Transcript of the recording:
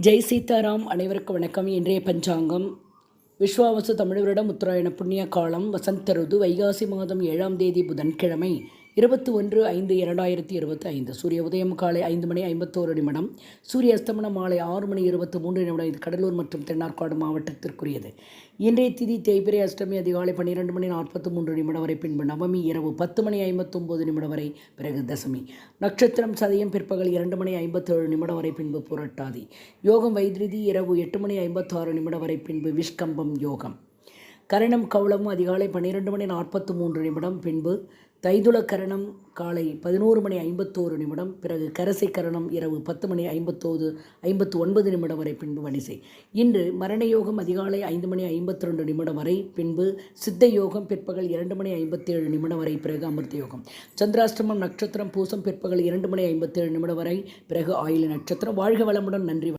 ஜெய் சீதாராம் அனைவருக்கும் வணக்கம். இன்றைய பஞ்சாங்கம். விஸ்வாவசு தமிழரிடம் உத்தராயண புண்ணிய காலம் வசந்த ருது வைகாசி மாதம் ஏழாம் தேதி புதன்கிழமை. இருபத்தி ஒன்று ஐந்து இரண்டாயிரத்தி இருபத்தி ஐந்து. சூரிய உதயம் காலை ஐந்து மணி ஐம்பத்தோரு நிமிடம் சூரிய அஸ்தமனம் மாலை ஆறு மணி இருபத்தி மூன்று நிமிடம் இது கடலூர் மற்றும் தென்னார்காடு மாவட்டத்திற்குரியது. இன்றைய திதி தேய்பிரை அஷ்டமி அதிகாலை பன்னிரெண்டு மணி நாற்பத்தி மூன்று நிமிடம் வரை பின்பு நவமி இரவு பத்து மணி ஐம்பத்தொம்போது நிமிடம் வரை பிறகு தசமி. நட்சத்திரம் சதயம் பிற்பகல் இரண்டு மணி ஐம்பத்தேழு நிமிடம் வரை பின்பு புரட்டாதி. யோகம் வைத்ரிதி இரவு எட்டு மணி ஐம்பத்தாறு நிமிடம் வரை பின்பு விஷ்கம்பம் யோகம். கரணம் கவுளமும் அதிகாலை பன்னிரெண்டு மணி நாற்பத்து மூன்று நிமிடம் பின்பு தைதுள கரணம் காலை பதினோரு மணி ஐம்பத்தோரு நிமிடம் பிறகு கரசை கரணம் இரவு பத்து மணி ஐம்பத்தோது ஐம்பத்து ஒன்பது நிமிடம் வரை பின்பு வலிசை இன்று மரண யோகம் அதிகாலை ஐந்து மணி ஐம்பத்தி ரெண்டு நிமிடம் வரை பின்பு சித்த யோகம் பிற்பகல் இரண்டு மணி ஐம்பத்தேழு நிமிடம் வரை பிறகு அமிர்த யோகம் சந்திராஷ்டமம் நட்சத்திரம் பூசம் பிற்பகல் இரண்டு மணி ஐம்பத்தேழு நிமிடம் வரை பிறகு ஆயுள நட்சத்திரம். வாழ்க வளமுடன் நன்றி